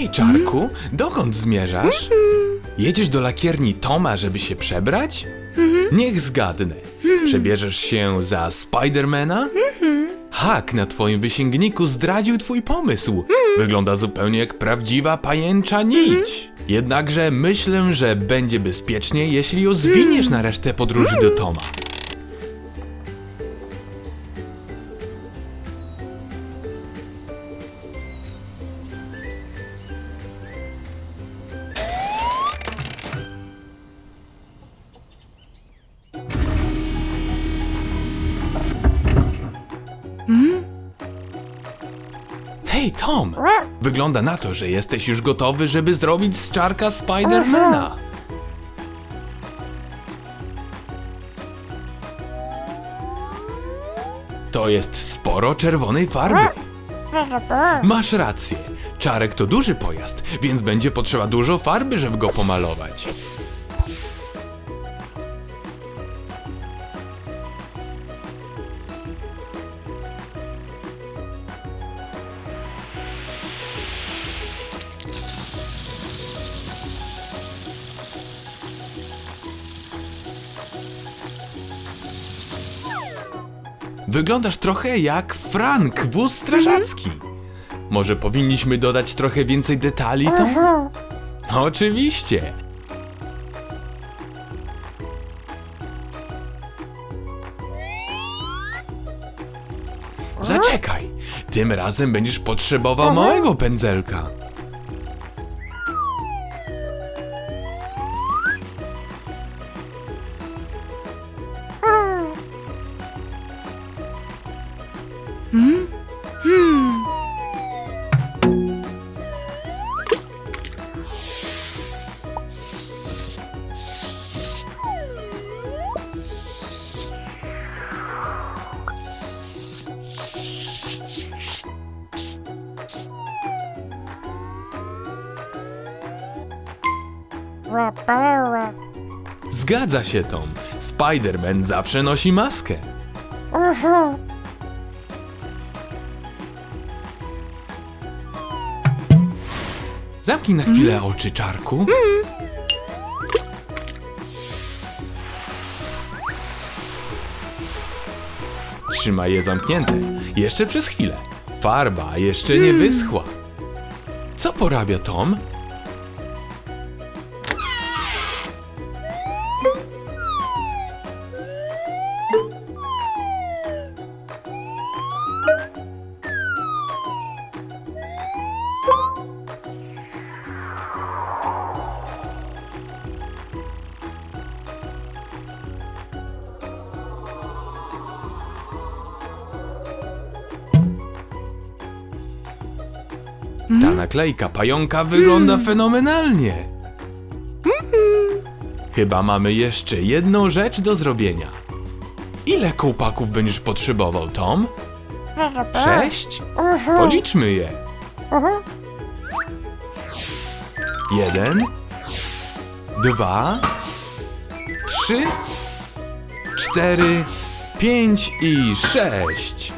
Hej, Czarku, dokąd zmierzasz? Jedziesz do lakierni Toma, żeby się przebrać? Niech zgadnę. Przebierzesz się za Spidermana? Hak na twoim wysięgniku zdradził twój pomysł. Wygląda zupełnie jak prawdziwa pajęcza nić. Jednakże myślę, że będzie bezpiecznie, jeśli ją zwiniesz na resztę podróży do Toma. Tom! Wygląda na to, że jesteś już gotowy, żeby zrobić z czarka Spidermana. To jest sporo czerwonej farby. Masz rację. Czarek to duży pojazd, więc będzie potrzeba dużo farby, żeby go pomalować. Wyglądasz trochę jak Frank, wóz strażacki. Może powinniśmy dodać trochę więcej detali, Tom? Oczywiście. Zaczekaj. Tym razem będziesz potrzebował małego pędzelka. Zgadza się, Tom. Spider-Man zawsze nosi maskę. Zamknij na chwilę oczy, czarku. Trzymaj je zamknięte. Jeszcze przez chwilę. Farba jeszcze nie wyschła. Co porabia Tom? Ta naklejka pająka wygląda fenomenalnie. Chyba mamy jeszcze jedną rzecz do zrobienia. Ile kołpaków będziesz potrzebował, Tom? Sześć? Policzmy je. Jeden, dwa, trzy, cztery, pięć i sześć.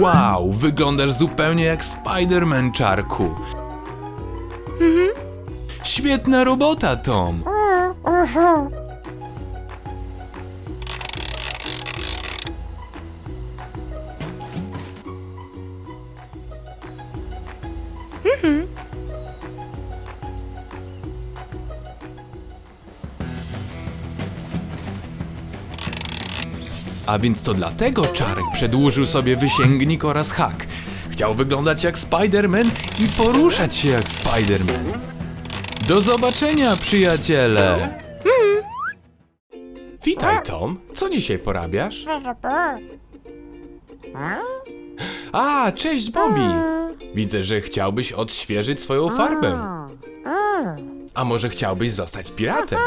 Wow, wyglądasz zupełnie jak Spider-Man, czarku. Świetna robota, Tom. A więc to dlatego Czarek przedłużył sobie wysięgnik oraz hak. Chciał wyglądać jak Spider-Man i poruszać się jak Spider-Man. Do zobaczenia, przyjaciele! Witaj, Tom. Co dzisiaj porabiasz? A, cześć, Bobby. Widzę, że chciałbyś odświeżyć swoją farbę. A może chciałbyś zostać piratem?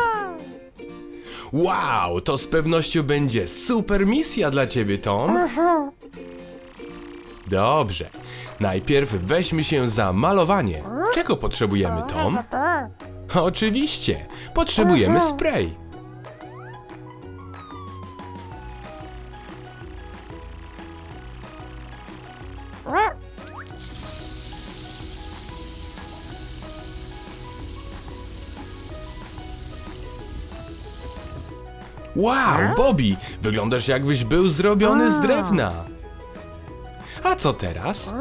Wow, to z pewnością będzie super misja dla ciebie, Tom. Dobrze. Najpierw weźmy się za malowanie. Czego potrzebujemy, Tom? Oczywiście. Potrzebujemy spray. Wow, Bobby, wyglądasz jakbyś był zrobiony z drewna. A co teraz?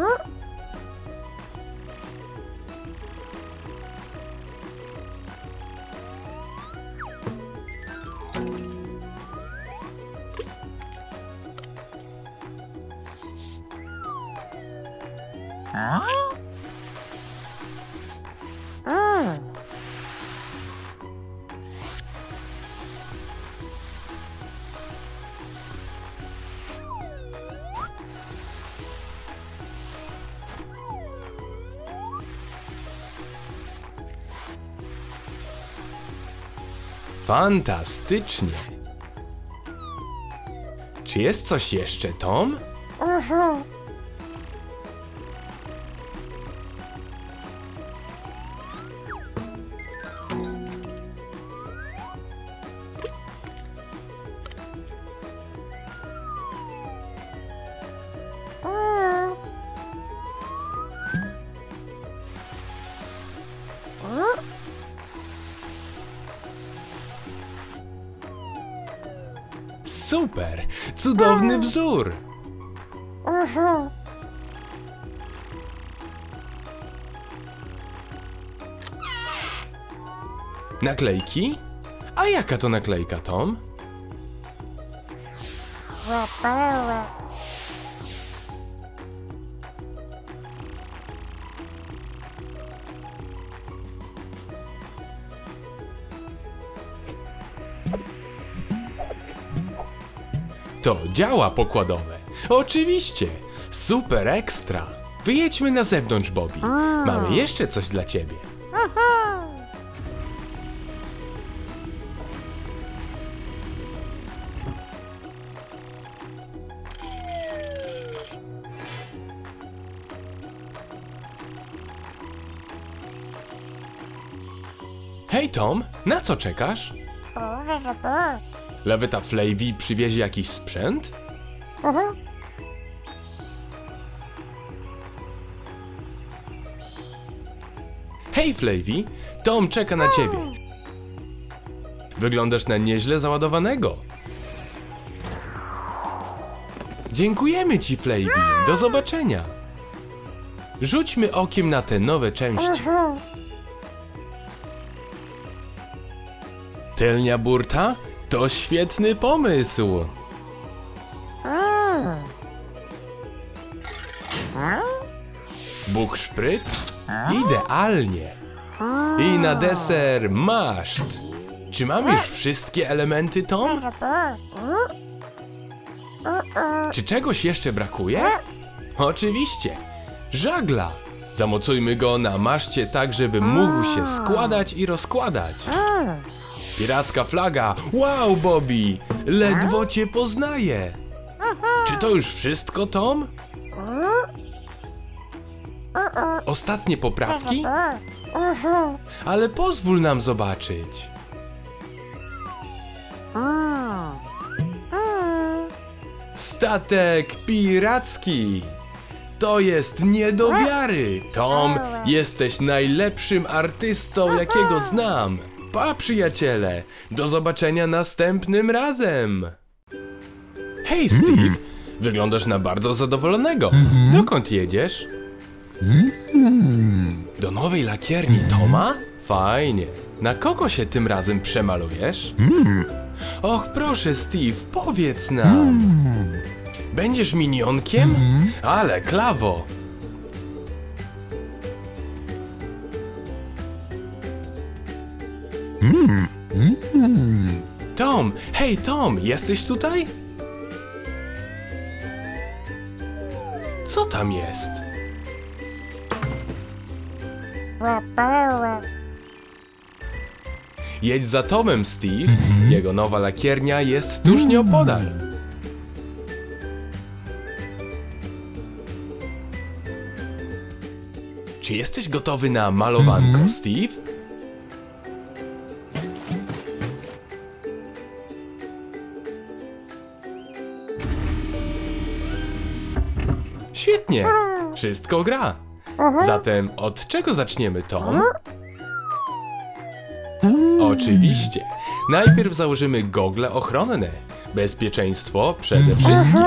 Fantastycznie. Czy jest coś jeszcze, Tom? Super! Cudowny wzór! Naklejki? A jaka to naklejka, Tom? To działa pokładowe. Oczywiście. Super ekstra. Wyjedźmy na zewnątrz, Bobby. Mamy jeszcze coś dla ciebie. Hej Tom, na co czekasz? Leweta Flavy przywiezie jakiś sprzęt? Hej Flavy, Tom czeka na ciebie. Wyglądasz na nieźle załadowanego. Dziękujemy ci Flavy, do zobaczenia. Rzućmy okiem na te nowe części. Tylnia burta? To świetny pomysł. Bukszpryt? Idealnie. I na deser maszt. Czy mamy już wszystkie elementy, Tom? Czy czegoś jeszcze brakuje? Oczywiście. Żagla. Zamocujmy go na maszcie tak, żeby mógł się składać i rozkładać. Piracka flaga! Wow, Bobby! Ledwo cię poznaję! Czy to już wszystko, Tom? Ostatnie poprawki? Ale pozwól nam zobaczyć. Statek piracki! To jest nie do wiary! Tom, jesteś najlepszym artystą, jakiego znam! Pa, przyjaciele! Do zobaczenia następnym razem! Hej, Steve! Wyglądasz na bardzo zadowolonego. Dokąd jedziesz? Do nowej lakierni Toma? Fajnie. Na kogo się tym razem przemalujesz? Och, proszę, Steve, powiedz nam. Będziesz minionkiem? Ale klawo! Tom, hej Tom, jesteś tutaj? Co tam jest? Jedź za Tomem, Steve. Jego nowa lakiernia jest tuż nieopodal. Czy jesteś gotowy na malowanko, Steve? Wszystko gra. Zatem od czego zaczniemy, Tom? Oczywiście. Najpierw założymy gogle ochronne. Bezpieczeństwo przede wszystkim.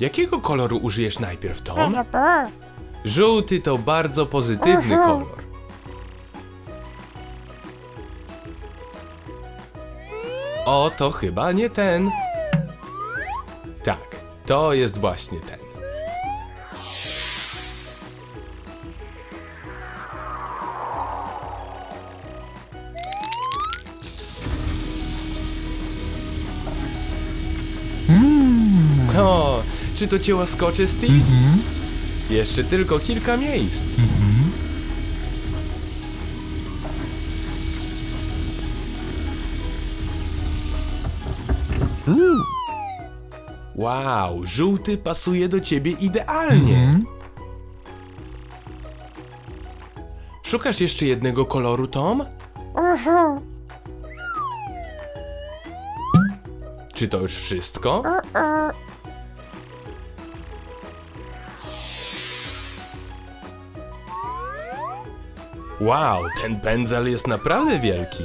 Jakiego koloru użyjesz najpierw, Tom? Żółty to bardzo pozytywny kolor. O, to chyba nie ten. Tak, to jest właśnie ten. O, czy to cię łaskoczy, Steve? Jeszcze tylko kilka miejsc. Wow, żółty pasuje do ciebie idealnie. Szukasz jeszcze jednego koloru, Tom? Czy to już wszystko? Wow, ten pędzel jest naprawdę wielki.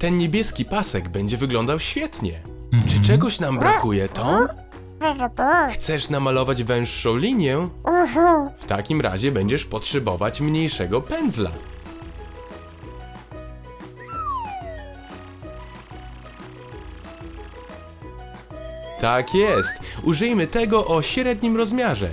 Ten niebieski pasek będzie wyglądał świetnie. Czy czegoś nam brakuje, Tom? Chcesz namalować węższą linię? W takim razie będziesz potrzebować mniejszego pędzla. Tak jest. Użyjmy tego o średnim rozmiarze.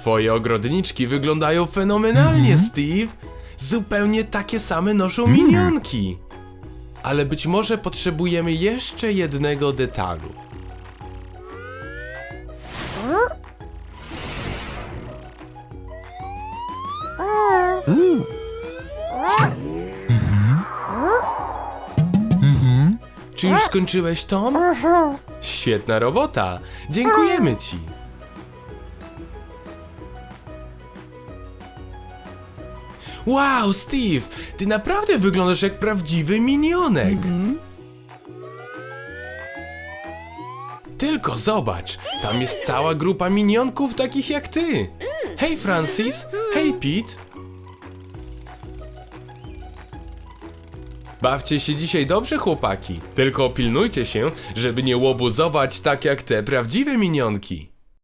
Twoje ogrodniczki wyglądają fenomenalnie, Steve. Zupełnie takie same noszą minionki. Ale być może potrzebujemy jeszcze jednego detalu. Czy już skończyłeś, Tom? Świetna robota. Dziękujemy ci. Wow, Steve, ty naprawdę wyglądasz jak prawdziwy minionek. Tylko zobacz, tam jest cała grupa minionków takich jak ty. Hej Francis, hej Pete. Bawcie się dzisiaj dobrze, chłopaki. Tylko pilnujcie się, żeby nie łobuzować tak jak te prawdziwe minionki.